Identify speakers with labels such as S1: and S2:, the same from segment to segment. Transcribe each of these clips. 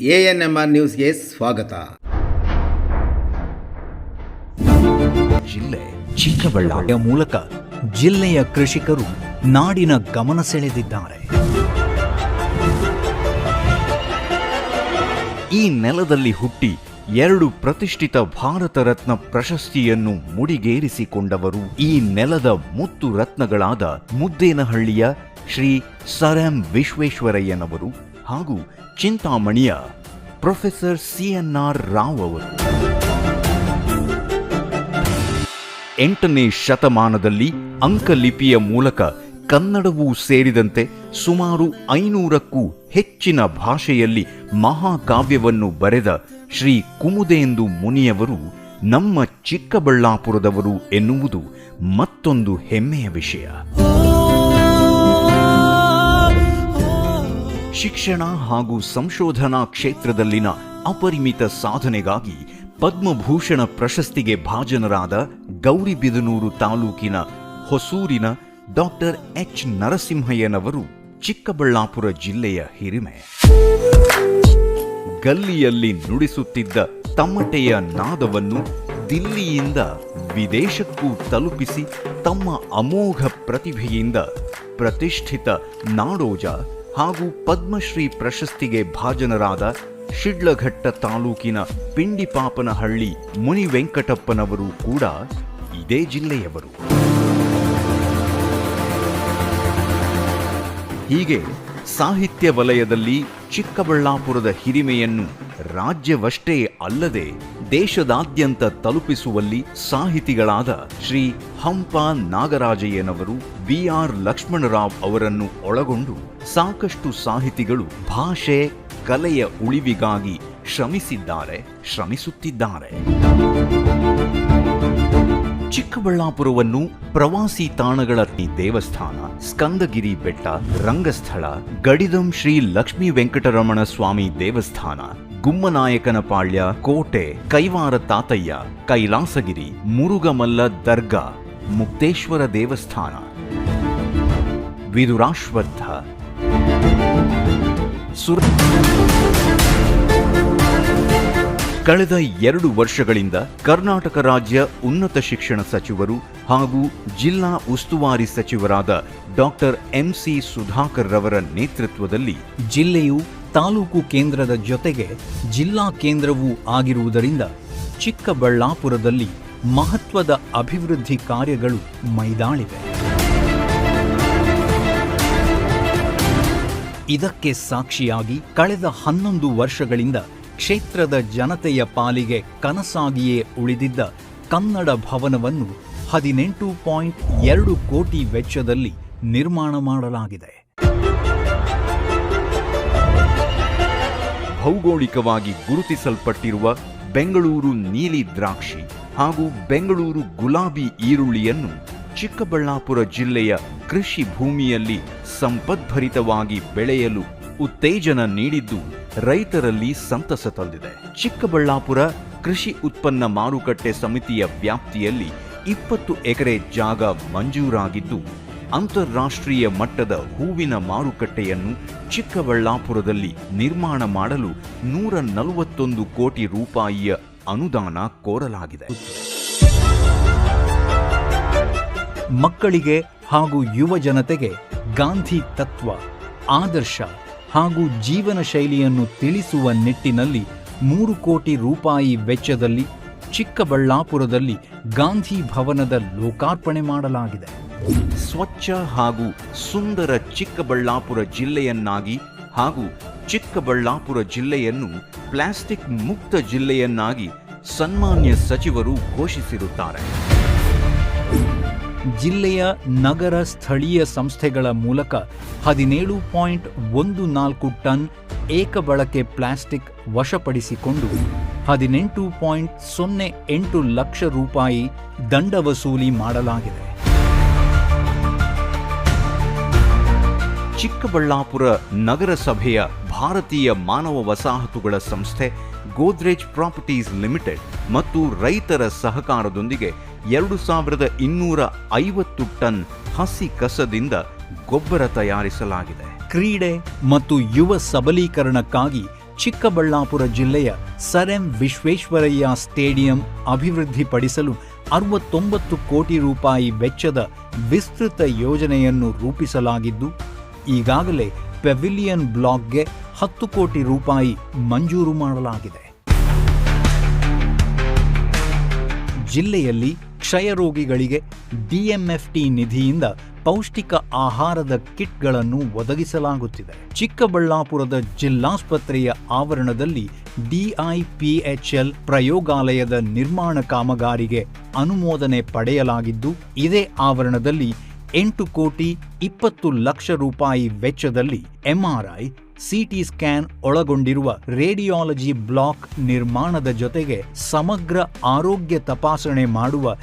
S1: A N M R ನ್ಯೂಸ್ಗೆ ಸ್ವಾಗತ.
S2: ಜಿಲ್ಲೆ ಚಿಕ್ಕಬಳ್ಳಾಪುರ ಮೂಲಕ ಜಿಲ್ಲೆಯ ಕೃಷಿಕರು ನಾಡಿನ ಗಮನ ಸೆಳೆದಿದ್ದಾರೆ. ಈ ನೆಲದಲ್ಲಿ ಹುಟ್ಟಿ ಎರಡು ಪ್ರತಿಷ್ಠಿತ ಭಾರತ ರತ್ನ ಪ್ರಶಸ್ತಿಯನ್ನು ಮುಡಿಗೇರಿಸಿಕೊಂಡವರು ಈ ನೆಲದ ಮುತ್ತು ರತ್ನಗಳಾದ ಮುದ್ದೇನಹಳ್ಳಿಯ ಶ್ರೀ ಸರ್ ಎಂ ವಿಶ್ವೇಶ್ವರಯ್ಯನವರು ಹಾಗೂ ಚಿಂತಾಮಣಿಯ ಪ್ರೊಫೆಸರ್ ಸಿಎನ್ಆರ್ ರಾವ್ ಅವರು. ಎಂಟನೇ ಶತಮಾನದಲ್ಲಿ ಅಂಕಲಿಪಿಯ ಮೂಲಕ ಕನ್ನಡವೂ ಸೇರಿದಂತೆ ಸುಮಾರು ಐನೂರಕ್ಕೂ ಹೆಚ್ಚಿನ ಭಾಷೆಯಲ್ಲಿ ಮಹಾಕಾವ್ಯವನ್ನು ಬರೆದ ಶ್ರೀ ಕುಮುದೇಂದು ಮುನಿಯವರು ನಮ್ಮ ಚಿಕ್ಕಬಳ್ಳಾಪುರದವರು ಎನ್ನುವುದು ಮತ್ತೊಂದು ಹೆಮ್ಮೆಯ ವಿಷಯ. ಶಿಕ್ಷಣ ಹಾಗೂ ಸಂಶೋಧನಾ ಕ್ಷೇತ್ರದಲ್ಲಿನ ಅಪರಿಮಿತ ಸಾಧನೆಗಾಗಿ ಪದ್ಮಭೂಷಣ ಪ್ರಶಸ್ತಿಗೆ ಭಾಜನರಾದ ಗೌರಿಬಿದನೂರು ತಾಲೂಕಿನ ಹೊಸೂರಿನ ಡಾಕ್ಟರ್ ಎಚ್ ನರಸಿಂಹಯ್ಯನವರು ಚಿಕ್ಕಬಳ್ಳಾಪುರ ಜಿಲ್ಲೆಯ ಹಿರಿಮೆ. ಗಲ್ಲಿಯಲ್ಲಿ ನುಡಿಸುತ್ತಿದ್ದ ತಮಟೆಯ ನಾದವನ್ನು ದಿಲ್ಲಿಯಿಂದ ವಿದೇಶಕ್ಕೂ ತಲುಪಿಸಿ ತಮ್ಮ ಅಮೋಘ ಪ್ರತಿಭೆಯಿಂದ ಪ್ರತಿಷ್ಠಿತ ನಾಡೋಜ ಹಾಗೂ ಪದ್ಮಶ್ರೀ ಪ್ರಶಸ್ತಿಗೆ ಭಾಜನರಾದ ಶಿಡ್ಲಘಟ್ಟ ತಾಲೂಕಿನ ಪಿಂಡಿಪಾಪನಹಳ್ಳಿ ಮುನಿ ವೆಂಕಟಪ್ಪನವರು ಕೂಡ ಇದೇ ಜಿಲ್ಲೆಯವರು. ಹೀಗೆ ಸಾಹಿತ್ಯ ವಲಯದಲ್ಲಿ ಚಿಕ್ಕಬಳ್ಳಾಪುರದ ಹಿರಿಮೆಯನ್ನು ರಾಜ್ಯವಷ್ಟೇ ಅಲ್ಲದೆ ದೇಶದಾದ್ಯಂತ ತಲುಪಿಸುವಲ್ಲಿ ಸಾಹಿತಿಗಳಾದ ಶ್ರೀ ಹಂಪ ನಾಗರಾಜಯ್ಯನವರು ಬಿ ಆರ್ ಲಕ್ಷ್ಮಣರಾವ್ ಅವರನ್ನು ಒಳಗೊಂಡು ಸಾಕಷ್ಟು ಸಾಹಿತಿಗಳು ಭಾಷೆ, ಕಲೆಯ ಉಳಿವಿಗಾಗಿ ಶ್ರಮಿಸಿದ್ದಾರೆ, ಶ್ರಮಿಸುತ್ತಿದ್ದಾರೆ. ಚಿಕ್ಕಬಳ್ಳಾಪುರವನ್ನು ಪ್ರವಾಸಿ ತಾಣಗಳ ದೇವಸ್ಥಾನ, ಸ್ಕಂದಗಿರಿ ಬೆಟ್ಟ, ರಂಗಸ್ಥಳ, ಗಡಿದಂ ಶ್ರೀ ಲಕ್ಷ್ಮೀ ವೆಂಕಟರಮಣ ಸ್ವಾಮಿ ದೇವಸ್ಥಾನ, ಗುಮ್ಮನಾಯಕನ ಪಾಳ್ಯ, ಕೋಟೆ, ಕೈವಾರ ತಾತಯ್ಯ, ಕೈಲಾಸಗಿರಿ, ಮುರುಗಮಲ್ಲ ದರ್ಗಾ, ಮುಕ್ತೇಶ್ವರ ದೇವಸ್ಥಾನ. ವಿದುರಾಶ್ವತ್ಥ. ಸುರ ಕಳೆದ ಎರಡು ವರ್ಷಗಳಿಂದ ಕರ್ನಾಟಕ ರಾಜ್ಯ ಉನ್ನತ ಶಿಕ್ಷಣ ಸಚಿವರು ಹಾಗೂ ಜಿಲ್ಲಾ ಉಸ್ತುವಾರಿ ಸಚಿವರಾದ ಡಾಕ್ಟರ್ ಎಂಸಿ ಸುಧಾಕರ್ ರವರ ನೇತೃತ್ವದಲ್ಲಿ ಜಿಲ್ಲೆಯು ತಾಲೂಕು ಕೇಂದ್ರದ ಜೊತೆಗೆ ಜಿಲ್ಲಾ ಕೇಂದ್ರವೂ ಆಗಿರುವುದರಿಂದ ಚಿಕ್ಕಬಳ್ಳಾಪುರದಲ್ಲಿ ಮಹತ್ವದ ಅಭಿವೃದ್ಧಿ ಕಾರ್ಯಗಳು ಮೈದಾಳಿವೆ. ಇದಕ್ಕೆ ಸಾಕ್ಷಿಯಾಗಿ ಕಳೆದ ಹನ್ನೊಂದು ವರ್ಷಗಳಿಂದ ಕ್ಷೇತ್ರದ ಜನತೆಯ ಪಾಲಿಗೆ ಕನಸಾಗಿಯೇ ಉಳಿದಿದ್ದ ಕನ್ನಡ ಭವನವನ್ನು ಹದಿನೆಂಟು ಪಾಯಿಂಟ್ ಎರಡು ಕೋಟಿ ವೆಚ್ಚದಲ್ಲಿ ನಿರ್ಮಾಣ ಮಾಡಲಾಗಿದೆ. ಭೌಗೋಳಿಕವಾಗಿ ಗುರುತಿಸಲ್ಪಟ್ಟಿರುವ ಬೆಂಗಳೂರು ನೀಲಿ ದ್ರಾಕ್ಷಿ ಹಾಗೂ ಬೆಂಗಳೂರು ಗುಲಾಬಿ ಈರುಳ್ಳಿಯನ್ನು ಚಿಕ್ಕಬಳ್ಳಾಪುರ ಜಿಲ್ಲೆಯ ಕೃಷಿ ಭೂಮಿಯಲ್ಲಿ ಸಂಪದ್ಭರಿತವಾಗಿ ಬೆಳೆಯಲು ಉತ್ತೇಜನ ನೀಡಿದ್ದು ರೈತರಲ್ಲಿ ಸಂತಸ ತಂದಿದೆ. ಚಿಕ್ಕಬಳ್ಳಾಪುರ ಕೃಷಿ ಉತ್ಪನ್ನ ಮಾರುಕಟ್ಟೆ ಸಮಿತಿಯ ವ್ಯಾಪ್ತಿಯಲ್ಲಿ ಇಪ್ಪತ್ತು ಎಕರೆ ಜಾಗ ಮಂಜೂರಾಗಿದ್ದು, ಅಂತಾರಾಷ್ಟ್ರೀಯ ಮಟ್ಟದ ಹೂವಿನ ಮಾರುಕಟ್ಟೆಯನ್ನು ಚಿಕ್ಕಬಳ್ಳಾಪುರದಲ್ಲಿ ನಿರ್ಮಾಣ ಮಾಡಲು ನೂರ ನಲವತ್ತೊಂದು ಕೋಟಿ ರೂಪಾಯಿಯ ಅನುದಾನ ಕೋರಲಾಗಿದೆ. ಮಕ್ಕಳಿಗೆ ಹಾಗೂ ಯುವ ಜನತೆಗೆ ಗಾಂಧಿ ತತ್ವ, ಆದರ್ಶ ಹಾಗೂ ಜೀವನ ಶೈಲಿಯನ್ನು ತಿಳಿಸುವ ನಿಟ್ಟಿನಲ್ಲಿ ಮೂರು ಕೋಟಿ ರೂಪಾಯಿ ವೆಚ್ಚದಲ್ಲಿ ಚಿಕ್ಕಬಳ್ಳಾಪುರದಲ್ಲಿ ಗಾಂಧಿ ಭವನದ ಲೋಕಾರ್ಪಣೆ ಮಾಡಲಾಗಿದೆ. ಸ್ವಚ್ಛ ಹಾಗೂ ಸುಂದರ ಚಿಕ್ಕಬಳ್ಳಾಪುರ ಜಿಲ್ಲೆಯನ್ನಾಗಿ ಹಾಗೂ ಚಿಕ್ಕಬಳ್ಳಾಪುರ ಜಿಲ್ಲೆಯನ್ನು ಪ್ಲಾಸ್ಟಿಕ್ ಮುಕ್ತ ಜಿಲ್ಲೆಯನ್ನಾಗಿ ಸನ್ಮಾನ್ಯ ಸಚಿವರು ಘೋಷಿಸಿರುತ್ತಾರೆ. ಜಿಲ್ಲೆಯ ನಗರ ಸ್ಥಳೀಯ ಸಂಸ್ಥೆಗಳ ಮೂಲಕ ಹದಿನೇಳು ಪಾಯಿಂಟ್ ಒಂದು ನಾಲ್ಕು ಟನ್ ಏಕಬಳಕೆ ಪ್ಲಾಸ್ಟಿಕ್ ವಶಪಡಿಸಿಕೊಂಡು ಹದಿನೆಂಟು ಪಾಯಿಂಟ್ ಸೊನ್ನೆ ಎಂಟು ಲಕ್ಷ ರೂಪಾಯಿ ದಂಡ ವಸೂಲಿ ಮಾಡಲಾಗಿದೆ. ಚಿಕ್ಕಬಳ್ಳಾಪುರ ನಗರಸಭೆಯ ಭಾರತೀಯ ಮಾನವ ವಸಾಹತುಗಳ ಸಂಸ್ಥೆ ಗೋದ್ರೇಜ್ ಪ್ರಾಪರ್ಟೀಸ್ ಲಿಮಿಟೆಡ್ ಮತ್ತು ರೈತರ ಸಹಕಾರದೊಂದಿಗೆ ಎರಡು ಸಾವಿರದ ಇನ್ನೂರ ಐವತ್ತು ಟನ್ ಹಸಿ ಕಸದಿಂದ ಗೊಬ್ಬರ ತಯಾರಿಸಲಾಗಿದೆ. ಕ್ರೀಡೆ ಮತ್ತು ಯುವ ಸಬಲೀಕರಣಕ್ಕಾಗಿ
S3: ಚಿಕ್ಕಬಳ್ಳಾಪುರ ಜಿಲ್ಲೆಯ ಸರ್ ವಿಶ್ವೇಶ್ವರಯ್ಯ ಸ್ಟೇಡಿಯಂ ಅಭಿವೃದ್ಧಿಪಡಿಸಲು ಅರವತ್ತೊಂಬತ್ತು ಕೋಟಿ ರೂಪಾಯಿ ವೆಚ್ಚದ ವಿಸ್ತೃತ ಯೋಜನೆಯನ್ನು ರೂಪಿಸಲಾಗಿದ್ದು, ಈಗಾಗಲೇ ಪೆವಿಲಿಯನ್ ಬ್ಲಾಕ್ಗೆ ಹತ್ತು ಕೋಟಿ ರೂಪಾಯಿ ಮಂಜೂರು ಮಾಡಲಾಗಿದೆ. ಜಿಲ್ಲೆಯಲ್ಲಿ ಕ್ಷಯರೋಗಿಗಳಿಗೆ ಡಿಎಂಎಫ್ಟಿ ನಿಧಿಯಿಂದ ಪೌಷ್ಟಿಕ ಆಹಾರದ ಕಿಟ್ಗಳನ್ನು ಒದಗಿಸಲಾಗುತ್ತಿದೆ. ಚಿಕ್ಕಬಳ್ಳಾಪುರದ ಜಿಲ್ಲಾಸ್ಪತ್ರೆಯ ಆವರಣದಲ್ಲಿ ಡಿಐಪಿಎಚ್ಎಲ್ ಪ್ರಯೋಗಾಲಯದ ನಿರ್ಮಾಣ ಕಾಮಗಾರಿಗೆ ಅನುಮೋದನೆ ಪಡೆಯಲಾಗಿದ್ದು, ಇದೇ ಆವರಣದಲ್ಲಿ ಎಂಟು ಕೋಟಿ ಇಪ್ಪತ್ತು ಲಕ್ಷ ರೂಪಾಯಿ ವೆಚ್ಚದಲ್ಲಿ ಎಂಆರ್ಐ ಸಿಟಿ ಸ್ಕ್ಯಾನ್ ಒಳಗೊಂಡಿರುವ ರೇಡಿಯಾಲಜಿ ಬ್ಲಾಕ್ ನಿರ್ಮಾಣದ ಜೊತೆಗೆ ಸಮಗ್ರ ಆರೋಗ್ಯ ತಪಾಸಣೆ ಮಾಡುವ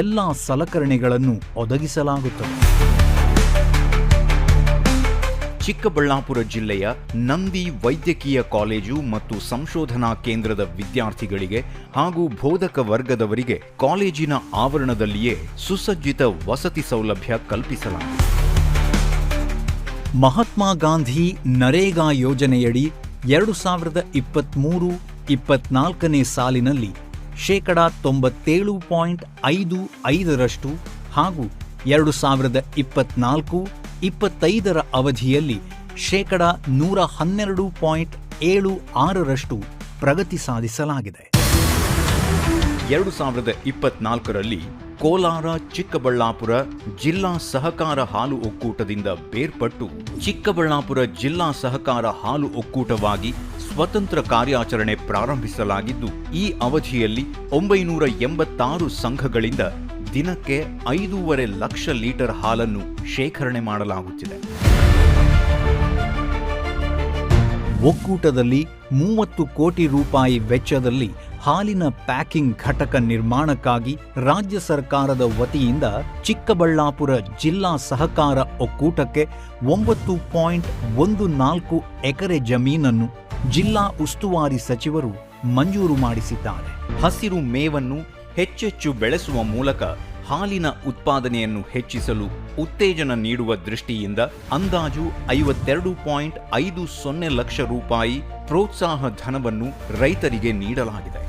S3: ಎಲ್ಲ ಸಲಕರಣೆಗಳನ್ನು ಒದಗಿಸಲಾಗುತ್ತದೆ.
S2: ಚಿಕ್ಕಬಳ್ಳಾಪುರ ಜಿಲ್ಲೆಯ ನಂದಿ ವೈದ್ಯಕೀಯ ಕಾಲೇಜು ಮತ್ತು ಸಂಶೋಧನಾ ಕೇಂದ್ರದ ವಿದ್ಯಾರ್ಥಿಗಳಿಗೆ ಹಾಗೂ ಬೋಧಕ ವರ್ಗದವರಿಗೆ ಕಾಲೇಜಿನ ಆವರಣದಲ್ಲಿಯೇ ಸುಸಜ್ಜಿತ ವಸತಿ ಸೌಲಭ್ಯ ಕಲ್ಪಿಸಲಾಗಿದೆ.
S3: ಮಹಾತ್ಮ ಗಾಂಧಿ ನರೇಗಾ ಯೋಜನೆಯಡಿ ಎರಡು ಸಾವಿರದ ಇಪ್ಪತ್ತ್ಮೂರು ಇಪ್ಪತ್ನಾಲ್ಕನೇ ಸಾಲಿನಲ್ಲಿ ಶೇಕಡ ತೊಂಬತ್ತೇಳು ಪಾಯಿಂಟ್ ಐದು ಐದರಷ್ಟು ಹಾಗೂ ಎರಡು ಸಾವಿರದ ಇಪ್ಪತ್ನಾಲ್ಕು, ಇಪ್ಪತ್ತೈದರ ಅವಧಿಯಲ್ಲಿ ಶೇಕಡ ನೂರ ಹನ್ನೆರಡು ಪಾಯಿಂಟ್ ಏಳು ಆರರಷ್ಟು ಪ್ರಗತಿ ಸಾಧಿಸಲಾಗಿದೆ.
S2: ಎರಡು ಸಾವಿರದ ಇಪ್ಪತ್ನಾಲ್ಕರಲ್ಲಿ ಕೋಲಾರ, ಚಿಕ್ಕಬಳ್ಳಾಪುರ ಜಿಲ್ಲಾ ಸಹಕಾರ ಹಾಲು ಒಕ್ಕೂಟದಿಂದ ಬೇರ್ಪಟ್ಟು ಚಿಕ್ಕಬಳ್ಳಾಪುರ ಜಿಲ್ಲಾ ಸಹಕಾರ ಹಾಲು ಒಕ್ಕೂಟವಾಗಿ ಸ್ವತಂತ್ರ ಕಾರ್ಯಾಚರಣೆ ಪ್ರಾರಂಭಿಸಲಾಗಿದ್ದು, ಈ ಅವಧಿಯಲ್ಲಿ ಒಂಬೈನೂರ ಎಂಬತ್ತಾರು ಸಂಘಗಳಿಂದ ದಿನಕ್ಕೆ ಐದೂವರೆ ಲಕ್ಷ ಲೀಟರ್ ಹಾಲನ್ನು ಶೇಖರಣೆ ಮಾಡಲಾಗುತ್ತಿದೆ.
S3: ಒಕ್ಕೂಟದಲ್ಲಿ ಮೂವತ್ತು ಕೋಟಿ ರೂಪಾಯಿ ವೆಚ್ಚದಲ್ಲಿ ಹಾಲಿನ ಪ್ಯಾಕಿಂಗ್ ಘಟಕ ನಿರ್ಮಾಣಕ್ಕಾಗಿ ರಾಜ್ಯ ಸರ್ಕಾರದ ವತಿಯಿಂದ ಚಿಕ್ಕಬಳ್ಳಾಪುರ ಜಿಲ್ಲಾ ಸಹಕಾರ ಒಕ್ಕೂಟಕ್ಕೆ ಒಂಬತ್ತು ಪಾಯಿಂಟ್ ಒಂದು ನಾಲ್ಕು ಎಕರೆ ಜಮೀನನ್ನು ಜಿಲ್ಲಾ ಉಸ್ತುವಾರಿ ಸಚಿವರು ಮಂಜೂರು ಮಾಡಿಸಿದ್ದಾರೆ.
S2: ಹಸಿರು ಮೇವನ್ನು ಹೆಚ್ಚೆಚ್ಚು ಬೆಳೆಸುವ ಮೂಲಕ ಹಾಲಿನ ಉತ್ಪಾದನೆಯನ್ನು ಹೆಚ್ಚಿಸಲು ಉತ್ತೇಜನ ನೀಡುವ ದೃಷ್ಟಿಯಿಂದ ಅಂದಾಜು ಐವತ್ತೆರಡು ಪಾಯಿಂಟ್ ಐದು ಸೊನ್ನೆ ಲಕ್ಷ ರೂಪಾಯಿ ಪ್ರೋತ್ಸಾಹ ಧನವನ್ನು ರೈತರಿಗೆ ನೀಡಲಾಗಿದೆ.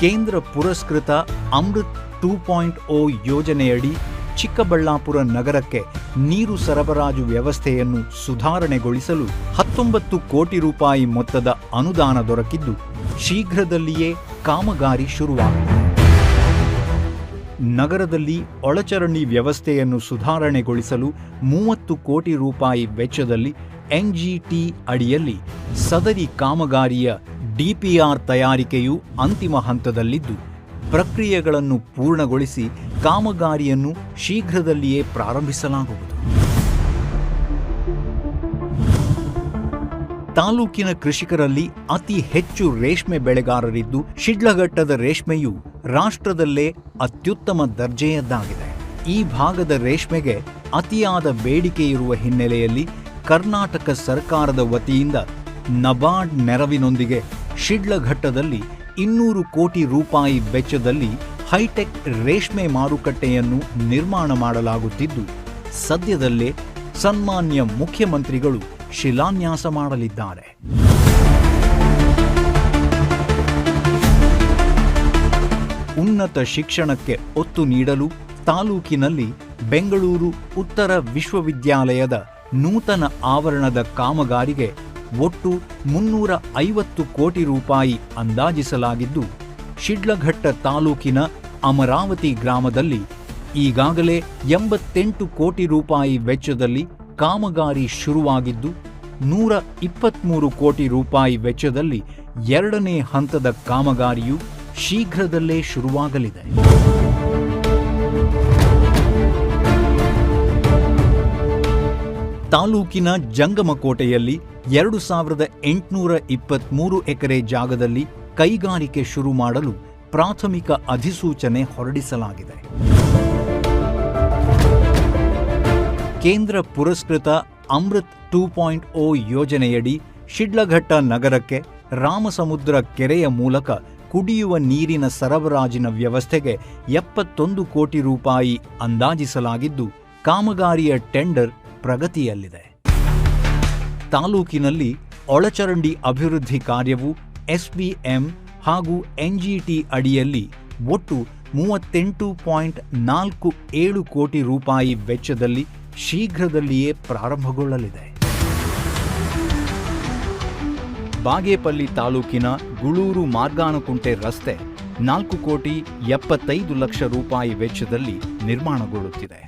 S3: ಕೇಂದ್ರ ಪುರಸ್ಕೃತ ಅಮೃತ್ ಟೂ ಪಾಯಿಂಟ್ ಓ ಯೋಜನೆಯಡಿ ಚಿಕ್ಕಬಳ್ಳಾಪುರ ನಗರಕ್ಕೆ ನೀರು ಸರಬರಾಜು ವ್ಯವಸ್ಥೆಯನ್ನು ಸುಧಾರಣೆಗೊಳಿಸಲು ಹತ್ತೊಂಬತ್ತು ಕೋಟಿ ರೂಪಾಯಿ ಮೊತ್ತದ ಅನುದಾನ ದೊರಕಿದ್ದು, ಶೀಘ್ರದಲ್ಲಿಯೇ ಕಾಮಗಾರಿ ಶುರುವಾಗಿದೆ ನಗರದಲ್ಲಿ ಒಳಚರಂಡಿ ವ್ಯವಸ್ಥೆಯನ್ನು ಸುಧಾರಣೆಗೊಳಿಸಲು ಮೂವತ್ತು ಕೋಟಿ ರೂಪಾಯಿ ವೆಚ್ಚದಲ್ಲಿ ಎನ್ಜಿಟಿ ಅಡಿಯಲ್ಲಿ ಸದರಿ ಕಾಮಗಾರಿಯ ಡಿಪಿಆರ್ ತಯಾರಿಕೆಯು ಅಂತಿಮ ಹಂತದಲ್ಲಿದ್ದು, ಪ್ರಕ್ರಿಯೆಗಳನ್ನು ಪೂರ್ಣಗೊಳಿಸಿ ಕಾಮಗಾರಿಯನ್ನು ಶೀಘ್ರದಲ್ಲಿಯೇ ಪ್ರಾರಂಭಿಸಲಾಗುವುದು. ತಾಲೂಕಿನ ಕೃಷಿಕರಲ್ಲಿ ಅತಿ ಹೆಚ್ಚು ರೇಷ್ಮೆ ಬೆಳೆಗಾರರಿದ್ದು ಶಿಡ್ಲಘಟ್ಟದ ರೇಷ್ಮೆಯು ರಾಷ್ಟ್ರದಲ್ಲೇ ಅತ್ಯುತ್ತಮ ದರ್ಜೆಯದ್ದಾಗಿದೆ. ಈ ಭಾಗದ ರೇಷ್ಮೆಗೆ ಅತಿಯಾದ ಬೇಡಿಕೆ ಇರುವ ಹಿನ್ನೆಲೆಯಲ್ಲಿ ಕರ್ನಾಟಕ ಸರ್ಕಾರದ ವತಿಯಿಂದ ನಬಾರ್ಡ್ ನೆರವಿನೊಂದಿಗೆ ಶಿಡ್ಲಘಟ್ಟದಲ್ಲಿ ಇನ್ನೂರು ಕೋಟಿ ರೂಪಾಯಿ ವೆಚ್ಚದಲ್ಲಿ ಹೈಟೆಕ್ ರೇಷ್ಮೆ ಮಾರುಕಟ್ಟೆಯನ್ನು ನಿರ್ಮಾಣ ಮಾಡಲಾಗುತ್ತಿದ್ದು, ಸದ್ಯದಲ್ಲೇ ಸನ್ಮಾನ್ಯ ಮುಖ್ಯಮಂತ್ರಿಗಳು ಶಿಲಾನ್ಯಾಸ ಮಾಡಲಿದ್ದಾರೆ. ಉನ್ನತ ಶಿಕ್ಷಣಕ್ಕೆ ಒತ್ತು ನೀಡಲು ತಾಲೂಕಿನಲ್ಲಿ ಬೆಂಗಳೂರು ಉತ್ತರ ವಿಶ್ವವಿದ್ಯಾಲಯದ ನೂತನ ಆವರಣದ ಕಾಮಗಾರಿಗೆ ಒಟ್ಟು ಮುನ್ನೂರ ಐವತ್ತು ಕೋಟಿ ರೂಪಾಯಿ ಅಂದಾಜಿಸಲಾಗಿದ್ದು ಶಿಡ್ಲಘಟ್ಟ ತಾಲೂಕಿನ ಅಮರಾವತಿ ಗ್ರಾಮದಲ್ಲಿ ಈಗಾಗಲೇ ಎಂಬತ್ತೆಂಟು ಕೋಟಿ ರೂಪಾಯಿ ವೆಚ್ಚದಲ್ಲಿ ಕಾಮಗಾರಿ ಶುರುವಾಗಿದ್ದು, ನೂರ ಇಪ್ಪತ್ತ್ಮೂರು ಕೋಟಿ ರೂಪಾಯಿ ವೆಚ್ಚದಲ್ಲಿ ಎರಡನೇ ಹಂತದ ಕಾಮಗಾರಿಯು ಶೀಘ್ರದಲ್ಲೇ ಶುರುವಾಗಲಿದೆ. ತಾಲೂಕಿನ ಜಂಗಮಕೋಟೆಯಲ್ಲಿ ಎರಡು ಸಾವಿರದ ಎಂಟುನೂರ ಇಪ್ಪತ್ತ್ಮೂರು ಎಕರೆ ಜಾಗದಲ್ಲಿ ಕೈಗಾರಿಕೆ ಶುರು ಮಾಡಲು ಪ್ರಾಥಮಿಕ ಅಧಿಸೂಚನೆ ಹೊರಡಿಸಲಾಗಿದೆ. ಕೇಂದ್ರ ಪುರಸ್ಕೃತ ಅಮೃತ್ ಟೂ ಪಾಯಿಂಟ್ ಓ ಯೋಜನೆಯಡಿ ಶಿಡ್ಲಘಟ್ಟ ನಗರಕ್ಕೆ ರಾಮಸಮುದ್ರ ಕೆರೆಯ ಮೂಲಕ ಕುಡಿಯುವ ನೀರಿನ ಸರಬರಾಜಿನ ವ್ಯವಸ್ಥೆಗೆ ಎಪ್ಪತ್ತೊಂದು ಕೋಟಿ ರೂಪಾಯಿ ಅಂದಾಜಿಸಲಾಗಿದ್ದು, ಕಾಮಗಾರಿಯ ಟೆಂಡರ್ ಪ್ರಗತಿಯಲ್ಲಿದೆ. ತಾಲೂಕಿನಲ್ಲಿ ಒಳಚರಂಡಿ ಅಭಿವೃದ್ಧಿ ಕಾರ್ಯವು ಎಸ್ಬಿಎಂ ಹಾಗೂ ಎನ್ಜಿಟಿ ಅಡಿಯಲ್ಲಿ ಒಟ್ಟು ಮೂವತ್ತೆಂಟು ಪಾಯಿಂಟ್ ನಾಲ್ಕು ಏಳು ಕೋಟಿ ರೂಪಾಯಿ ವೆಚ್ಚದಲ್ಲಿ ಶೀಘ್ರದಲ್ಲಿಯೇ ಪ್ರಾರಂಭಗೊಳ್ಳಲಿದೆ. ಬಾಗೇಪಲ್ಲಿ ತಾಲೂಕಿನ ಗುಳೂರು ಮಾರ್ಗಾನಕುಂಟೆ ರಸ್ತೆ ನಾಲ್ಕು ಕೋಟಿ ಎಪ್ಪತ್ತೈದು ಲಕ್ಷ ರೂಪಾಯಿ ವೆಚ್ಚದಲ್ಲಿ ನಿರ್ಮಾಣಗೊಳ್ಳುತ್ತಿದೆ.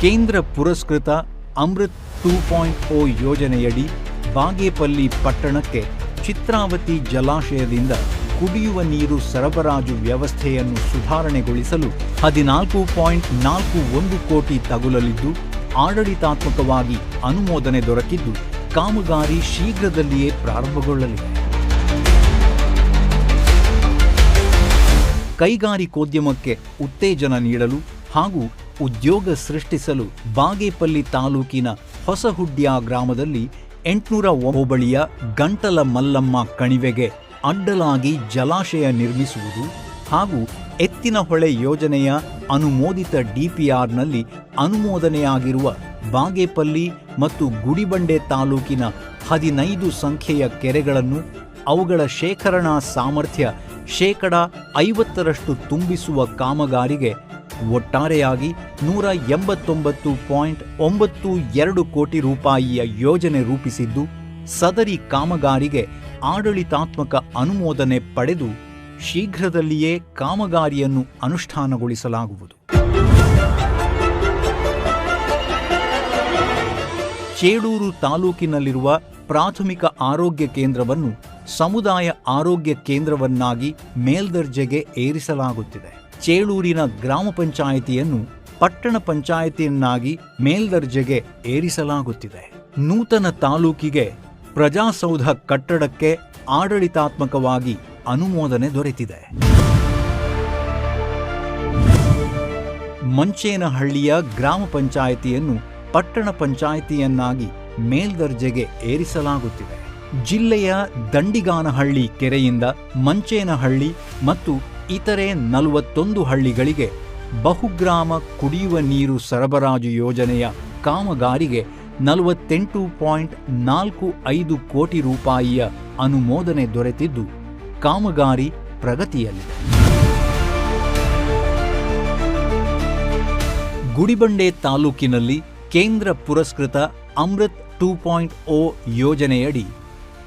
S3: ಕೇಂದ್ರ ಪುರಸ್ಕೃತ ಅಮೃತ್ ಟೂ ಪಾಯಿಂಟ್ ಓ ಯೋಜನೆಯಡಿ ಬಾಗೇಪಲ್ಲಿ ಪಟ್ಟಣಕ್ಕೆ ಚಿತ್ರಾವತಿ ಜಲಾಶಯದಿಂದ ಕುಡಿಯುವ ನೀರು ಸರಬರಾಜು ವ್ಯವಸ್ಥೆಯನ್ನು ಸುಧಾರಣೆಗೊಳಿಸಲು ಹದಿನಾಲ್ಕು ಪಾಯಿಂಟ್ ನಾಲ್ಕು ಒಂದು ಕೋಟಿ ತಗುಲಲಿದ್ದು, ಆಡಳಿತಾತ್ಮಕವಾಗಿ ಅನುಮೋದನೆ ದೊರಕಿದ್ದು ಕಾಮಗಾರಿ ಶೀಘ್ರದಲ್ಲಿಯೇ ಪ್ರಾರಂಭಗೊಳ್ಳಲಿದೆ. ಕೈಗಾರಿಕೋದ್ಯಮಕ್ಕೆ ಉತ್ತೇಜನ ನೀಡಲು ಹಾಗೂ ಉದ್ಯೋಗ ಸೃಷ್ಟಿಸಲು ಬಾಗೇಪಲ್ಲಿ ತಾಲೂಕಿನ ಹೊಸಹುಡ್ಯ ಗ್ರಾಮದಲ್ಲಿ ಎಂಟುನೂರ ಹೋಬಳಿಯ ಗಂಟಲ ಮಲ್ಲಮ್ಮ ಕಣಿವೆಗೆ ಅಡ್ಡಲಾಗಿ ಜಲಾಶಯ ನಿರ್ಮಿಸುವುದು ಹಾಗೂ ಎತ್ತಿನಹೊಳೆ ಯೋಜನೆಯ ಅನುಮೋದಿತ ಡಿಪಿಆರ್ನಲ್ಲಿ ಅನುಮೋದನೆಯಾಗಿರುವ ಬಾಗೇಪಲ್ಲಿ ಮತ್ತು ಗುಡಿಬಂಡೆ ತಾಲೂಕಿನ ಹದಿನೈದು ಸಂಖ್ಯೆಯ ಕೆರೆಗಳನ್ನು ಅವುಗಳ ಶೇಖರಣಾ ಸಾಮರ್ಥ್ಯ ಶೇಕಡ ಐವತ್ತರಷ್ಟು ತುಂಬಿಸುವ ಕಾಮಗಾರಿಗೆ ಒಟ್ಟಾರೆಯಾಗಿ ನೂರ ಎಂಬತ್ತೊಂಬತ್ತು ಪಾಯಿಂಟ್ ಒಂಬತ್ತು ಎರಡು ಕೋಟಿ ರೂಪಾಯಿಯ ಯೋಜನೆ ರೂಪಿಸಿದ್ದು, ಸದರಿ ಕಾಮಗಾರಿಗೆ ಆಡಳಿತಾತ್ಮಕ ಅನುಮೋದನೆ ಪಡೆದು ಶೀಘ್ರದಲ್ಲಿಯೇ ಕಾಮಗಾರಿಯನ್ನು ಅನುಷ್ಠಾನಗೊಳಿಸಲಾಗುವುದು. ಚೇಳೂರು ತಾಲೂಕಿನಲ್ಲಿರುವ ಪ್ರಾಥಮಿಕ ಆರೋಗ್ಯ ಕೇಂದ್ರವನ್ನು ಸಮುದಾಯ ಆರೋಗ್ಯ ಕೇಂದ್ರವನ್ನಾಗಿ ಮೇಲ್ದರ್ಜೆಗೆ ಏರಿಸಲಾಗುತ್ತಿದೆ. ಚೇಳೂರಿನ ಗ್ರಾಮ ಪಂಚಾಯಿತಿಯನ್ನು ಪಟ್ಟಣ ಪಂಚಾಯಿತಿಯನ್ನಾಗಿ ಮೇಲ್ದರ್ಜೆಗೆ ಏರಿಸಲಾಗುತ್ತಿದೆ. ನೂತನ ತಾಲೂಕಿಗೆ ಪ್ರಜಾಸೌಧ ಕಟ್ಟಡಕ್ಕೆ ಆಡಳಿತಾತ್ಮಕವಾಗಿ ಅನುಮೋದನೆ ದೊರೆತಿದೆ. ಮಂಚೇನಹಳ್ಳಿಯ ಗ್ರಾಮ ಪಂಚಾಯಿತಿಯನ್ನು ಪಟ್ಟಣ ಪಂಚಾಯಿತಿಯನ್ನಾಗಿ ಮೇಲ್ದರ್ಜೆಗೆ ಏರಿಸಲಾಗುತ್ತಿದೆ. ಜಿಲ್ಲೆಯ ದಂಡಿಗಾನಹಳ್ಳಿ ಕೆರೆಯಿಂದ ಮಂಚೇನಹಳ್ಳಿ ಮತ್ತು ಇತರೆ ನಲವತ್ತೊಂದು ಹಳ್ಳಿಗಳಿಗೆ ಬಹುಗ್ರಾಮ ಕುಡಿಯುವ ನೀರು ಸರಬರಾಜು ಯೋಜನೆಯ ಕಾಮಗಾರಿಗೆ ನಲವತ್ತೆಂಟು ಪಾಯಿಂಟ್ ನಾಲ್ಕು ಐದು ಕೋಟಿ ರೂಪಾಯಿಯ ಅನುಮೋದನೆ ದೊರೆತಿದ್ದು ಕಾಮಗಾರಿ ಪ್ರಗತಿಯಲ್ಲಿದೆ. ಗುಡಿಬಂಡೆ ತಾಲೂಕಿನಲ್ಲಿ ಕೇಂದ್ರ ಪುರಸ್ಕೃತ ಅಮೃತ್ ಟೂ ಪಾಯಿಂಟ್ ಓ ಯೋಜನೆಯಡಿ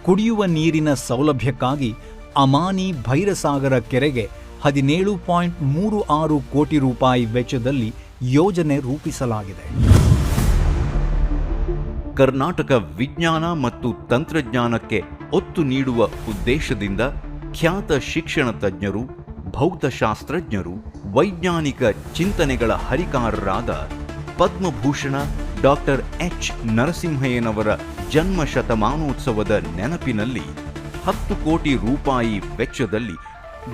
S3: ಕುಡಿಯುವ ನೀರಿನ ಸೌಲಭ್ಯಕ್ಕಾಗಿ ಅಮಾನಿ ಭೈರಸಾಗರ ಕೆರೆಗೆ ಹದಿನೇಳು ಪಾಯಿಂಟ್ ಮೂರು ಆರು ಕೋಟಿ ರೂಪಾಯಿ ವೆಚ್ಚದಲ್ಲಿ ಯೋಜನೆ ರೂಪಿಸಲಾಗಿದೆ.
S2: ಕರ್ನಾಟಕ ವಿಜ್ಞಾನ ಮತ್ತು ತಂತ್ರಜ್ಞಾನಕ್ಕೆ ಒತ್ತು ನೀಡುವ ಉದ್ದೇಶದಿಂದ ಖ್ಯಾತ ಶಿಕ್ಷಣ ತಜ್ಞರು, ಭೌತಶಾಸ್ತ್ರಜ್ಞರು, ವೈಜ್ಞಾನಿಕ ಚಿಂತನೆಗಳ ಹರಿಕಾರರಾದ ಪದ್ಮಭೂಷಣ ಡಾಕ್ಟರ್ ಎಚ್ ನರಸಿಂಹಯ್ಯನವರ ಜನ್ಮ ಶತಮಾನೋತ್ಸವದ ನೆನಪಿನಲ್ಲಿ ಹತ್ತು ಕೋಟಿ ರೂಪಾಯಿ ವೆಚ್ಚದಲ್ಲಿ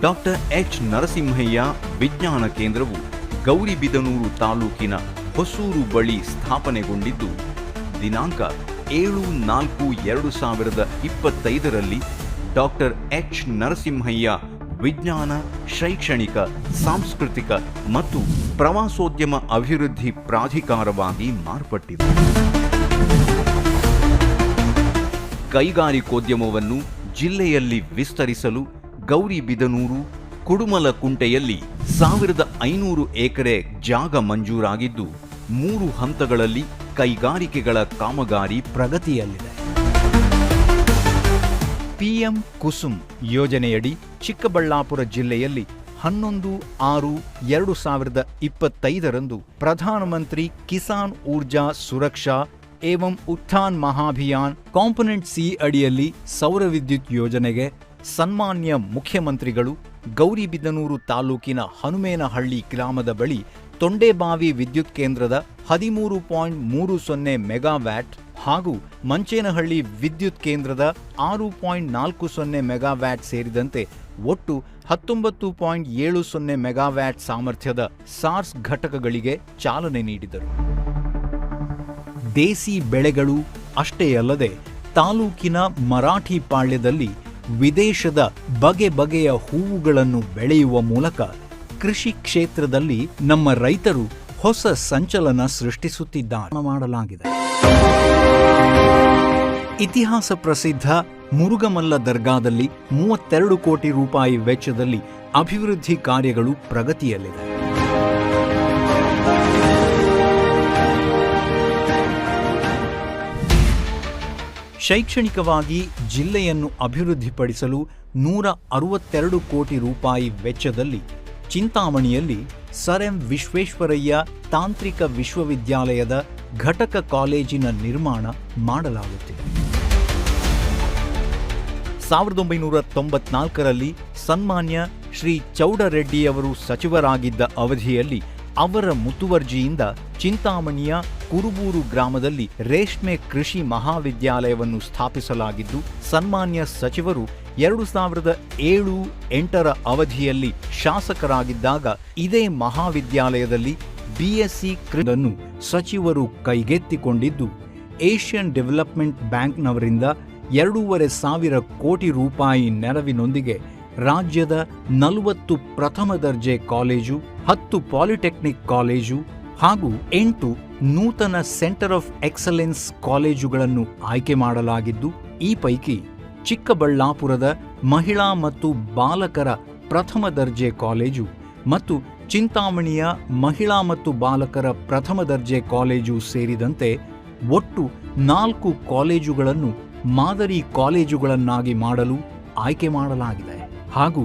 S2: ಡಾಕ್ಟರ್ ಎಚ್. ನರಸಿಂಹಯ್ಯ ವಿಜ್ಞಾನ ಕೇಂದ್ರವು ಗೌರಿಬಿದನೂರು ತಾಲೂಕಿನ ಹೊಸೂರು ಬಳಿ ಸ್ಥಾಪನೆಗೊಂಡಿದ್ದು, ದಿನಾಂಕ ಏಳು ನಾಲ್ಕು ಎರಡು ಸಾವಿರದ ಇಪ್ಪತ್ತೈದರಲ್ಲಿ ಡಾಕ್ಟರ್ ಎಚ್. ನರಸಿಂಹಯ್ಯ ವಿಜ್ಞಾನ, ಶೈಕ್ಷಣಿಕ, ಸಾಂಸ್ಕೃತಿಕ ಮತ್ತು ಪ್ರವಾಸೋದ್ಯಮ ಅಭಿವೃದ್ಧಿ ಪ್ರಾಧಿಕಾರವಾಗಿ ಮಾರ್ಪಟ್ಟಿದೆ. ಕೈಗಾರಿಕೋದ್ಯಮವನ್ನು ಜಿಲ್ಲೆಯಲ್ಲಿ ವಿಸ್ತರಿಸಲು ಗೌರಿಬಿದನೂರು ಕುಡುಮಲಕುಂಟೆಯಲ್ಲಿ ಸಾವಿರದ ಐನೂರು ಎಕರೆ ಜಾಗ ಮಂಜೂರಾಗಿದ್ದು, ಮೂರು ಹಂತಗಳಲ್ಲಿ ಕೈಗಾರಿಕೆಗಳ ಕಾಮಗಾರಿ
S3: ಪ್ರಗತಿಯಲ್ಲಿದೆ. ಪಿಎಂ ಕುಸುಮ್ ಯೋಜನೆಯಡಿ ಚಿಕ್ಕಬಳ್ಳಾಪುರ ಜಿಲ್ಲೆಯಲ್ಲಿ ಹನ್ನೊಂದು ಆರು ಎರಡು ಸಾವಿರದ ಇಪ್ಪತ್ತೈದರಂದು ಪ್ರಧಾನಮಂತ್ರಿ ಕಿಸಾನ್ ಊರ್ಜಾ ಸುರಕ್ಷಾ ಏವಂ ಉತ್ಥಾನ್ ಮಹಾಭಿಯಾನ್ ಕಾಂಪೊನೆಂಟ್ ಸಿ ಅಡಿಯಲ್ಲಿ ಸೌರ ವಿದ್ಯುತ್ ಯೋಜನೆಗೆ ಸನ್ಮಾನ್ಯ ಮುಖ್ಯಮಂತ್ರಿಗಳು ಗೌರಿಬಿದನೂರು ತಾಲೂಕಿನ ಹನುಮೇನಹಳ್ಳಿ ಗ್ರಾಮದ ಬಳಿ ತೊಂಡೆಬಾವಿ ವಿದ್ಯುತ್ ಕೇಂದ್ರದ ಹದಿಮೂರು ಪಾಯಿಂಟ್ ಮೂರು ಸೊನ್ನೆ ಮೆಗಾವ್ಯಾಟ್ ಹಾಗೂ ಮಂಚೇನಹಳ್ಳಿ ವಿದ್ಯುತ್ ಕೇಂದ್ರದ ಆರು ಪಾಯಿಂಟ್ ನಾಲ್ಕು ಸೊನ್ನೆ ಮೆಗಾವ್ಯಾಟ್ ಸೇರಿದಂತೆ ಒಟ್ಟು ಹತ್ತೊಂಬತ್ತು ಪಾಯಿಂಟ್ ಏಳು ಸೊನ್ನೆ ಮೆಗಾವ್ಯಾಟ್ ಸಾಮರ್ಥ್ಯದ ಸಾರ್ಸ್ ಘಟಕಗಳಿಗೆ ಚಾಲನೆ ನೀಡಿದರು. ದೇಸಿ ಬೆಳೆಗಳು ಅಷ್ಟೇ ಅಲ್ಲದೆ ತಾಲೂಕಿನ ಮರಾಠಿ ಪಾಳ್ಯದಲ್ಲಿ ವಿದೇಶದ ಬಗೆ ಬಗೆಯ ಹೂವುಗಳನ್ನು ಬೆಳೆಯುವ ಮೂಲಕ ಕೃಷಿ ಕ್ಷೇತ್ರದಲ್ಲಿ ನಮ್ಮ ರೈತರು ಹೊಸ ಸಂಚಲನ ಸೃಷ್ಟಿಸುತ್ತಿದ್ದಾರೆ ಮಾಡಲಾಗಿದೆ. ಇತಿಹಾಸ ಪ್ರಸಿದ್ಧ ಮುರುಗಮಲ್ಲ ದರ್ಗಾದಲ್ಲಿ ಮೂವತ್ತೆರಡು ಕೋಟಿ ರೂಪಾಯಿ ವೆಚ್ಚದಲ್ಲಿ ಅಭಿವೃದ್ಧಿ ಕಾರ್ಯಗಳು ಪ್ರಗತಿಯಲ್ಲಿದೆ. ಶೈಕ್ಷಣಿಕವಾಗಿ ಜಿಲ್ಲೆಯನ್ನು ಅಭಿವೃದ್ಧಿಪಡಿಸಲು ನೂರ ಅರವತ್ತೆರಡು ಕೋಟಿ ರೂಪಾಯಿ ವೆಚ್ಚದಲ್ಲಿ ಚಿಂತಾಮಣಿಯಲ್ಲಿ ಸರ್ ಎಂ ವಿಶ್ವೇಶ್ವರಯ್ಯ ತಾಂತ್ರಿಕ ವಿಶ್ವವಿದ್ಯಾಲಯದ ಘಟಕ ಕಾಲೇಜಿನ ನಿರ್ಮಾಣ ಮಾಡಲಾಗುತ್ತಿದೆ. ಸಾವಿರದ ಒಂಬೈನೂರ ತೊಂಬತ್ನಾಲ್ಕರಲ್ಲಿ ಸನ್ಮಾನ್ಯ ಶ್ರೀ ಚೌಡರೆಡ್ಡಿಯವರು ಸಚಿವರಾಗಿದ್ದ ಅವಧಿಯಲ್ಲಿ ಅವರ ಮುತುವರ್ಜಿಯಿಂದ ಚಿಂತಾಮಣಿಯ ಕುರುಬೂರು ಗ್ರಾಮದಲ್ಲಿ ರೇಷ್ಮೆ ಕೃಷಿ ಮಹಾವಿದ್ಯಾಲಯವನ್ನು ಸ್ಥಾಪಿಸಲಾಗಿದ್ದು, ಸನ್ಮಾನ್ಯ ಸಚಿವರು ಎರಡು ಸಾವಿರದ ಏಳು, ಎಂಟರ ಅವಧಿಯಲ್ಲಿ ಶಾಸಕರಾಗಿದ್ದಾಗ ಇದೇ ಮಹಾವಿದ್ಯಾಲಯದಲ್ಲಿ ಬಿಎಸ್ಸಿ ಕೃಷಿಯನ್ನು ಸಚಿವರು ಕೈಗೆತ್ತಿಕೊಂಡಿದ್ದು, ಏಷ್ಯನ್ ಡೆವಲಪ್ಮೆಂಟ್ ಬ್ಯಾಂಕ್ನವರಿಂದ ಎರಡೂವರೆ ಸಾವಿರ ಕೋಟಿ ರೂಪಾಯಿ ನೆರವಿನೊಂದಿಗೆ ರಾಜ್ಯದ ನಲವತ್ತು ಪ್ರಥಮ ದರ್ಜೆ ಕಾಲೇಜು, ಹತ್ತು ಪಾಲಿಟೆಕ್ನಿಕ್ ಕಾಲೇಜು ಹಾಗೂ ಎಂಟು ನೂತನ ಸೆಂಟರ್ ಆಫ್ ಎಕ್ಸಲೆನ್ಸ್ ಕಾಲೇಜುಗಳನ್ನು ಆಯ್ಕೆ ಮಾಡಲಾಗಿದ್ದು, ಈ ಪೈಕಿ ಚಿಕ್ಕಬಳ್ಳಾಪುರದ ಮಹಿಳಾ ಮತ್ತು ಬಾಲಕರ ಪ್ರಥಮ ದರ್ಜೆ ಕಾಲೇಜು ಮತ್ತು ಚಿಂತಾಮಣಿಯ ಮಹಿಳಾ ಮತ್ತು ಬಾಲಕರ ಪ್ರಥಮ ದರ್ಜೆ ಕಾಲೇಜು ಸೇರಿದಂತೆ ಒಟ್ಟು ನಾಲ್ಕು ಕಾಲೇಜುಗಳನ್ನು ಮಾದರಿ ಕಾಲೇಜುಗಳನ್ನಾಗಿ ಮಾಡಲು ಆಯ್ಕೆ ಮಾಡಲಾಗಿದೆ. ಹಾಗೂ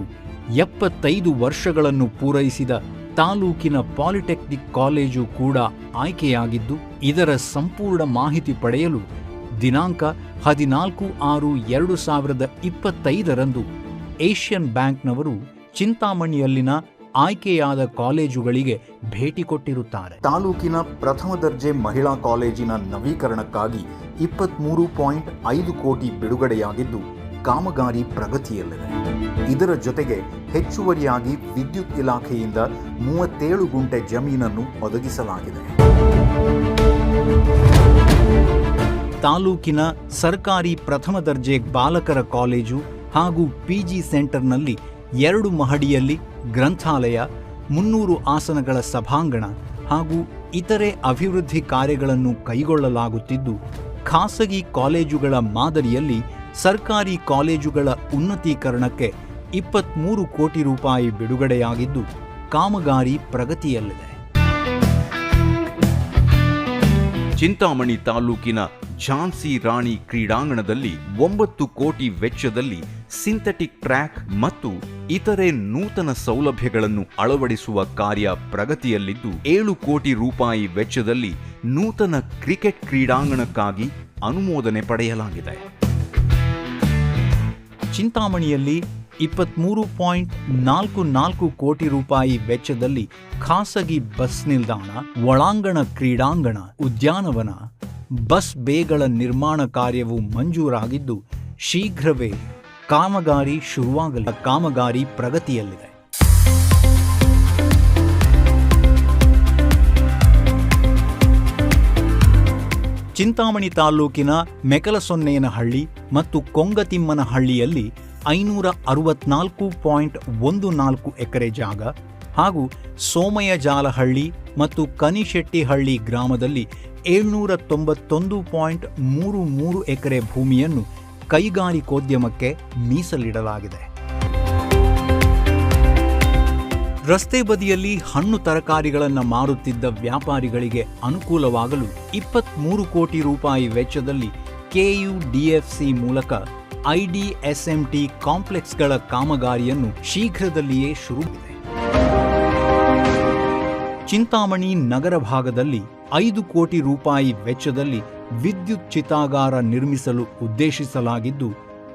S3: ಎಪ್ಪತ್ತೈದು ವರ್ಷಗಳನ್ನು ಪೂರೈಸಿದ ತಾಲೂಕಿನ ಪಾಲಿಟೆಕ್ನಿಕ್ ಕಾಲೇಜು ಕೂಡ ಆಯ್ಕೆಯಾಗಿದ್ದು, ಇದರ ಸಂಪೂರ್ಣ ಮಾಹಿತಿ ಪಡೆಯಲು ದಿನಾಂಕ ಹದಿನಾಲ್ಕು ಆರು ಎರಡು ಸಾವಿರದ ಇಪ್ಪತ್ತೈದರಂದು ಏಷ್ಯನ್ ಬ್ಯಾಂಕ್ನವರು ಚಿಂತಾಮಣಿಯಲ್ಲಿನ ಆಯ್ಕೆಯಾದ ಕಾಲೇಜುಗಳಿಗೆ ಭೇಟಿ ಕೊಟ್ಟಿರುತ್ತಾರೆ. ತಾಲೂಕಿನ ಪ್ರಥಮ ದರ್ಜೆ ಮಹಿಳಾ ಕಾಲೇಜಿನ ನವೀಕರಣಕ್ಕಾಗಿ ಇಪ್ಪತ್ಮೂರು ಪಾಯಿಂಟ್ ಐದು ಕೋಟಿ ಬಿಡುಗಡೆಯಾಗಿದ್ದು, ಕಾಮಗಾರಿ ಪ್ರಗತಿಯಲ್ಲಿದೆ. ಇದರ ಜೊತೆಗೆ ಹೆಚ್ಚುವರಿಯಾಗಿ ವಿದ್ಯುತ್ ಇಲಾಖೆಯಿಂದ ಮೂವತ್ತೇಳು ಗುಂಟೆ ಜಮೀನನ್ನು ಒದಗಿಸಲಾಗಿದೆ. ತಾಲೂಕಿನ ಸರ್ಕಾರಿ ಪ್ರಥಮ ದರ್ಜೆ ಬಾಲಕರ ಕಾಲೇಜು ಹಾಗೂ ಪಿಜಿ ಸೆಂಟರ್ನಲ್ಲಿ ಎರಡು ಮಹಡಿಯಲ್ಲಿ ಗ್ರಂಥಾಲಯ, ಮುನ್ನೂರು ಆಸನಗಳ ಸಭಾಂಗಣ ಹಾಗೂ ಇತರೆ ಅಭಿವೃದ್ಧಿ ಕಾರ್ಯಗಳನ್ನು ಕೈಗೊಳ್ಳಲಾಗುತ್ತಿದ್ದು, ಖಾಸಗಿ ಕಾಲೇಜುಗಳ ಮಾದರಿಯಲ್ಲಿ ಸರ್ಕಾರಿ ಕಾಲೇಜುಗಳ ಉನ್ನತೀಕರಣಕ್ಕೆ ಇಪ್ಪತ್ಮೂರು ಕೋಟಿ ರೂಪಾಯಿ ಬಿಡುಗಡೆಯಾಗಿದ್ದು ಕಾಮಗಾರಿ ಪ್ರಗತಿಯಲ್ಲಿದೆ.
S2: ಚಿಂತಾಮಣಿ ತಾಲೂಕಿನ ಝಾನ್ಸಿ ರಾಣಿ ಕ್ರೀಡಾಂಗಣದಲ್ಲಿ ಒಂಬತ್ತು ಕೋಟಿ ವೆಚ್ಚದಲ್ಲಿ ಸಿಂಥೆಟಿಕ್ ಟ್ರ್ಯಾಕ್ ಮತ್ತು ಇತರೆ ನೂತನ ಸೌಲಭ್ಯಗಳನ್ನು ಅಳವಡಿಸುವ ಕಾರ್ಯ ಪ್ರಗತಿಯಲ್ಲಿದ್ದು, ಏಳು ಕೋಟಿ ರೂಪಾಯಿ ವೆಚ್ಚದಲ್ಲಿ ನೂತನ ಕ್ರಿಕೆಟ್ ಕ್ರೀಡಾಂಗಣಕ್ಕಾಗಿ ಅನುಮೋದನೆ ಪಡೆಯಲಾಗಿದೆ.
S3: ಚಿಂತಾಮಣಿಯಲ್ಲಿ ಇಪ್ಪತ್ಮೂರು ಪಾಯಿಂಟ್ ನಾಲ್ಕು ನಾಲ್ಕು ಕೋಟಿ ರೂಪಾಯಿ ವೆಚ್ಚದಲ್ಲಿ ಖಾಸಗಿ ಬಸ್ ನಿಲ್ದಾಣ, ಒಳಾಂಗಣ ಕ್ರೀಡಾಂಗಣ, ಉದ್ಯಾನವನ, ಬಸ್ ಬೇಗಳ ನಿರ್ಮಾಣ ಕಾರ್ಯವು ಮಂಜೂರಾಗಿದ್ದು ಶೀಘ್ರವೇ ಕಾಮಗಾರಿ ಶುರುವಾಗಲಿ. ಕಾಮಗಾರಿ ಪ್ರಗತಿಯಲ್ಲಿದೆ. ಚಿಂತಾಮಣಿ ತಾಲ್ಲೂಕಿನ ಮೆಕಲಸೊನ್ನೇನಹಳ್ಳಿ ಮತ್ತು ಕೊಂಗತಿಮ್ಮನಹಳ್ಳಿಯಲ್ಲಿ ಐನೂರ ಅರವತ್ನಾಲ್ಕು ಪಾಯಿಂಟ್ ಒಂದು ನಾಲ್ಕು ಎಕರೆ ಜಾಗ ಹಾಗೂ ಸೋಮಯಜಾಲಹಳ್ಳಿ ಮತ್ತು ಕನಿಶೆಟ್ಟಿಹಳ್ಳಿ ಗ್ರಾಮದಲ್ಲಿ ಏಳ್ನೂರ ತೊಂಬತ್ತೊಂದು ಪಾಯಿಂಟ್ ಮೂರು ಮೂರು ಎಕರೆ ಭೂಮಿಯನ್ನು ಕೈಗಾರಿಕೋದ್ಯಮಕ್ಕೆ ಮೀಸಲಿಡಲಾಗಿದೆ. ರಸ್ತೆ ಬದಿಯಲ್ಲಿ ಹಣ್ಣು ತರಕಾರಿಗಳನ್ನು ಮಾರುತ್ತಿದ್ದ ವ್ಯಾಪಾರಿಗಳಿಗೆ ಅನುಕೂಲವಾಗಲು ಇಪ್ಪತ್ಮೂರು ಕೋಟಿ ರೂಪಾಯಿ ವೆಚ್ಚದಲ್ಲಿ ಕೆಯುಡಿಎಫ್ಸಿ ಮೂಲಕ ಐಡಿಎಸ್ಎಂಟಿ ಕಾಂಪ್ಲೆಕ್ಸ್ಗಳ ಕಾಮಗಾರಿಯನ್ನು ಶೀಘ್ರದಲ್ಲಿಯೇ ಶುರುವಿದೆ ಚಿಂತಾಮಣಿ ನಗರ ಭಾಗದಲ್ಲಿ ಐದು ಕೋಟಿ ರೂಪಾಯಿ ವೆಚ್ಚದಲ್ಲಿ ವಿದ್ಯುತ್ ಚಿತಾಗಾರ ನಿರ್ಮಿಸಲು ಉದ್ದೇಶಿಸಲಾಗಿದ್ದು,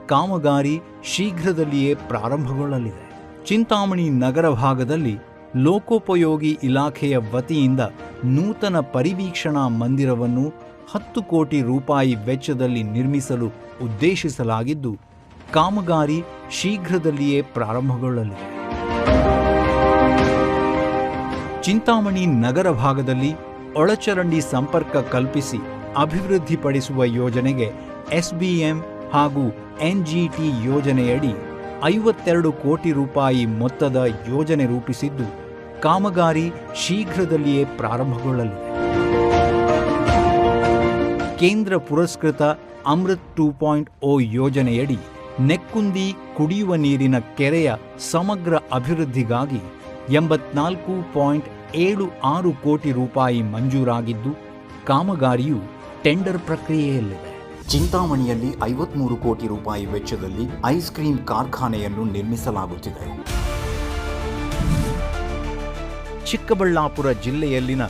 S3: ಕಾಮಗಾರಿ ಶೀಘ್ರದಲ್ಲಿಯೇ ಪ್ರಾರಂಭಗೊಳ್ಳಲಿದೆ. ಚಿಂತಾಮಣಿ ನಗರ ಭಾಗದಲ್ಲಿ ಲೋಕೋಪಯೋಗಿ ಇಲಾಖೆಯ ವತಿಯಿಂದ ನೂತನ ಪರಿವೀಕ್ಷಣಾ ಮಂದಿರವನ್ನು ಹತ್ತು ಕೋಟಿ ರೂಪಾಯಿ ವೆಚ್ಚದಲ್ಲಿ ನಿರ್ಮಿಸಲು ಉದ್ದೇಶಿಸಲಾಗಿದ್ದು, ಕಾಮಗಾರಿ ಶೀಘ್ರದಲ್ಲಿಯೇ ಪ್ರಾರಂಭಗೊಳ್ಳಲಿದೆ. ಚಿಂತಾಮಣಿ ನಗರ ಭಾಗದಲ್ಲಿ ಒಳಚರಂಡಿ ಸಂಪರ್ಕ ಕಲ್ಪಿಸಿ ಅಭಿವೃದ್ಧಿಪಡಿಸುವ ಯೋಜನೆಗೆ ಎಸ್ಬಿಎಂ ಹಾಗೂ ಎನ್ಜಿಟಿ ಯೋಜನೆಯಡಿ ಐವತ್ತೆರಡು ಕೋಟಿ ರೂಪಾಯಿ ಮೊತ್ತದ ಯೋಜನೆ ರೂಪಿಸಿದ್ದು ಕಾಮಗಾರಿ ಶೀಘ್ರದಲ್ಲಿಯೇ ಪ್ರಾರಂಭಗೊಳ್ಳಲಿದೆ. ಕೇಂದ್ರ ಪುರಸ್ಕೃತ ಅಮೃತ್ ಟೂ ಪಾಯಿಂಟ್ ಓ ಯೋಜನೆಯಡಿ ನೆಕ್ಕುಂದಿ ಕುಡಿಯುವ ನೀರಿನ ಕೆರೆಯ ಸಮಗ್ರ ಅಭಿವೃದ್ಧಿಗಾಗಿ ಎಂಬತ್ನಾಲ್ಕು ಪಾಯಿಂಟ್ ಏಳು ಆರು ಕೋಟಿ ರೂಪಾಯಿ ಮಂಜೂರಾಗಿದ್ದು, ಕಾಮಗಾರಿಯು ಟೆಂಡರ್ ಪ್ರಕ್ರಿಯೆಯಲ್ಲಿದೆ. ಚಿಂತಾಮಣಿಯಲ್ಲಿ ಐವತ್ಮೂರು ಕೋಟಿ ರೂಪಾಯಿ ವೆಚ್ಚದಲ್ಲಿ ಐಸ್ ಕ್ರೀಂ ಕಾರ್ಖಾನೆಯನ್ನು ನಿರ್ಮಿಸಲಾಗುತ್ತಿದೆ. ಚಿಕ್ಕಬಳ್ಳಾಪುರ ಜಿಲ್ಲೆಯಲ್ಲಿನ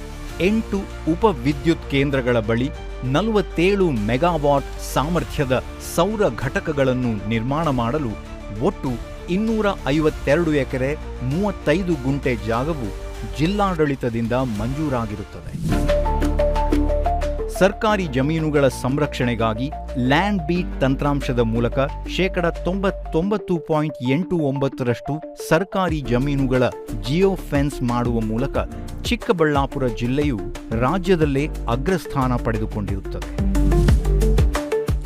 S3: ಎಂಟು ಉಪ ವಿದ್ಯುತ್ ಕೇಂದ್ರಗಳ ಬಳಿ ನಲವತ್ತೇಳು ಮೆಗಾವಾಟ್ ಸಾಮರ್ಥ್ಯದ ಸೌರ ಘಟಕಗಳನ್ನು ನಿರ್ಮಾಣ ಮಾಡಲು ಒಟ್ಟು ಇನ್ನೂರ ಐವತ್ತೆರಡು ಎಕರೆ, ಮೂವತ್ತೈದು ಗುಂಟೆ ಜಾಗವು ಜಿಲ್ಲಾಡಳಿತದಿಂದ ಮಂಜೂರಾಗಿರುತ್ತದೆ. ಸರ್ಕಾರಿ ಜಮೀನುಗಳ ಸಂರಕ್ಷಣೆಗಾಗಿ ಲ್ಯಾಂಡ್ ಬೀಟ್ ತಂತ್ರಾಂಶದ ಮೂಲಕ ಶೇಕಡ ತೊಂಬತ್ತೊಂಬತ್ತು ಪಾಯಿಂಟ್ ಎಂಟು ಒಂಬತ್ತರಷ್ಟು ಸರ್ಕಾರಿ ಜಮೀನುಗಳ ಜಿಯೋ ಫೆನ್ಸ್ ಮಾಡುವ ಮೂಲಕ ಚಿಕ್ಕಬಳ್ಳಾಪುರ ಜಿಲ್ಲೆಯು ರಾಜ್ಯದಲ್ಲೇ ಅಗ್ರಸ್ಥಾನ ಪಡೆದುಕೊಂಡಿರುತ್ತದೆ.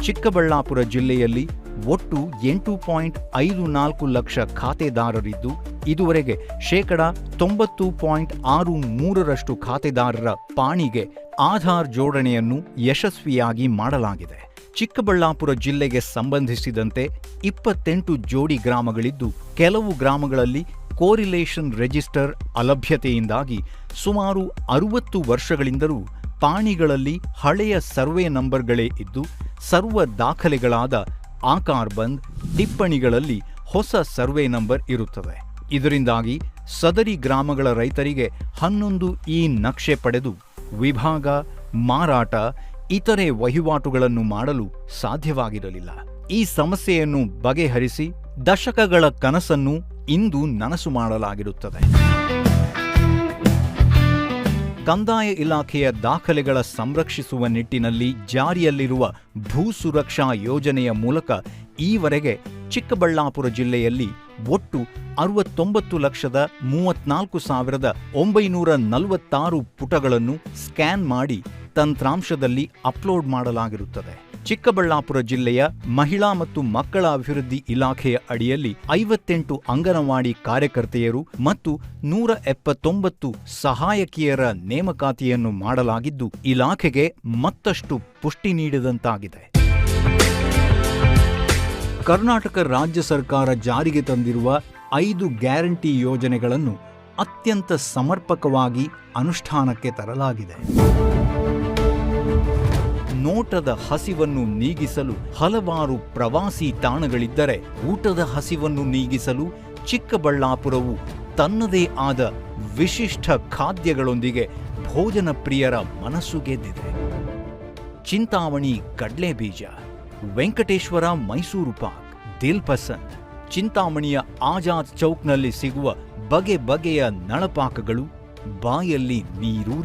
S3: ಚಿಕ್ಕಬಳ್ಳಾಪುರ ಜಿಲ್ಲೆಯಲ್ಲಿ ಒಟ್ಟು ಎಂಟು ಪಾಯಿಂಟ್ ಐದು ನಾಲ್ಕು ಲಕ್ಷ ಖಾತೆದಾರರಿದ್ದು, ಇದುವರೆಗೆ ಶೇಕಡ ತೊಂಬತ್ತು ಪಾಯಿಂಟ್ ಆರು ಮೂರರಷ್ಟು ಖಾತೆದಾರರ ಪಾಣಿಗೆ ಆಧಾರ್ ಜೋಡಣೆಯನ್ನು ಯಶಸ್ವಿಯಾಗಿ ಮಾಡಲಾಗಿದೆ. ಚಿಕ್ಕಬಳ್ಳಾಪುರ ಜಿಲ್ಲೆಗೆ ಸಂಬಂಧಿಸಿದಂತೆ ಇಪ್ಪತ್ತೆಂಟು ಜೋಡಿ ಗ್ರಾಮಗಳಿದ್ದು, ಕೆಲವು ಗ್ರಾಮಗಳಲ್ಲಿ ಕೋರಿಲೇಷನ್ ರಿಜಿಸ್ಟರ್ ಅಲಭ್ಯತೆಯಿಂದಾಗಿ ಸುಮಾರು ಅರುವತ್ತು ವರ್ಷಗಳಿಂದಲೂ ಪಾಣಿಗಳಲ್ಲಿ ಹಳೆಯ ಸರ್ವೆ ನಂಬರ್ಗಳೇ ಇದ್ದು, ಸರ್ವ ದಾಖಲೆಗಳಾದ ಆಕಾರ್ ಬಂದ್ ಟಿಪ್ಪಣಿಗಳಲ್ಲಿ ಹೊಸ ಸರ್ವೆ ನಂಬರ್ ಇರುತ್ತದೆ. ಇದರಿಂದಾಗಿ ಸದರಿ ಗ್ರಾಮಗಳ ರೈತರಿಗೆ ಹನ್ನೊಂದು ಈ ನಕ್ಷೆ ಪಡೆದು ವಿಭಾಗ, ಮಾರಾಟ, ಇತರೆ ವಹಿವಾಟುಗಳನ್ನು ಮಾಡಲು ಸಾಧ್ಯವಾಗಿರಲಿಲ್ಲ. ಈ ಸಮಸ್ಯೆಯನ್ನು ಬಗೆಹರಿಸಿ ದಶಕಗಳ ಕನಸನ್ನು ಇಂದು ನನಸು ಮಾಡಲಾಗಿರುತ್ತದೆ. ಕಂದಾಯ ಇಲಾಖೆಯ ದಾಖಲೆಗಳ ಸಂರಕ್ಷಿಸುವ ನಿಟ್ಟಿನಲ್ಲಿ ಜಾರಿಯಲ್ಲಿರುವ ಭೂ ಸುರಕ್ಷಾ ಯೋಜನೆಯ ಮೂಲಕ ಈವರೆಗೆ ಚಿಕ್ಕಬಳ್ಳಾಪುರ ಜಿಲ್ಲೆಯಲ್ಲಿ ಒಟ್ಟು ಅರವತ್ತೊಂಬತ್ತು ಲಕ್ಷದ ಮೂವತ್ನಾಲ್ಕು ಸಾವಿರದ ಒಂಬೈನೂರ ನಲವತ್ತಾರು ಪುಟಗಳನ್ನು ಸ್ಕ್ಯಾನ್ ಮಾಡಿ ತಂತ್ರಾಂಶದಲ್ಲಿ ಅಪ್ಲೋಡ್ ಮಾಡಲಾಗಿರುತ್ತದೆ. ಚಿಕ್ಕಬಳ್ಳಾಪುರ ಜಿಲ್ಲೆಯ ಮಹಿಳಾ ಮತ್ತು ಮಕ್ಕಳ ಅಭಿವೃದ್ಧಿ ಇಲಾಖೆಯ ಅಡಿಯಲ್ಲಿ ಐವತ್ತೆಂಟು ಅಂಗನವಾಡಿ ಕಾರ್ಯಕರ್ತೆಯರು ಮತ್ತು ನೂರ ಎಪ್ಪತ್ತೊಂಬತ್ತು ಸಹಾಯಕಿಯರ ನೇಮಕಾತಿಯನ್ನು ಮಾಡಲಾಗಿದ್ದು, ಇಲಾಖೆಗೆ ಮತ್ತಷ್ಟು ಪುಷ್ಟಿ ನೀಡಿದಂತಾಗಿದೆ. ಕರ್ನಾಟಕ ರಾಜ್ಯ ಸರ್ಕಾರ ಜಾರಿಗೆ ತಂದಿರುವ ಐದು ಗ್ಯಾರಂಟಿ ಯೋಜನೆಗಳನ್ನು ಅತ್ಯಂತ ಸಮರ್ಪಕವಾಗಿ ಅನುಷ್ಠಾನಕ್ಕೆ ತರಲಾಗಿದೆ. ನೋಟದ ಹಸಿವನ್ನು ನೀಗಿಸಲು ಹಲವಾರು ಪ್ರವಾಸಿ ತಾಣಗಳಿದ್ದರೆ ಊಟದ ಹಸಿವನ್ನು ನೀಗಿಸಲು ಚಿಕ್ಕಬಳ್ಳಾಪುರವು ತನ್ನದೇ ಆದ ವಿಶಿಷ್ಟ ಖಾದ್ಯಗಳೊಂದಿಗೆ ಭೋಜನ ಪ್ರಿಯರ ಮನಸ್ಸು ಗೆದ್ದಿದೆ. ಚಿಂತಾಮಣಿ ಕಡ್ಲೆ ಬೀಜ ವೆಂಕಟೇಶ್ವರ ಮೈಸೂರು ಪಾಕ್ ದಿಲ್ ಪಸಂದ್ ಚಿಂತಾಮಣಿಯ ಆಜಾದ್ ಚೌಕ್ನಲ್ಲಿ ಸಿಗುವ ಬಗೆ ಬಗೆಯ ನಳಪಾಕಗಳು ಬಾಯಲ್ಲಿ ನೀರೂರಿ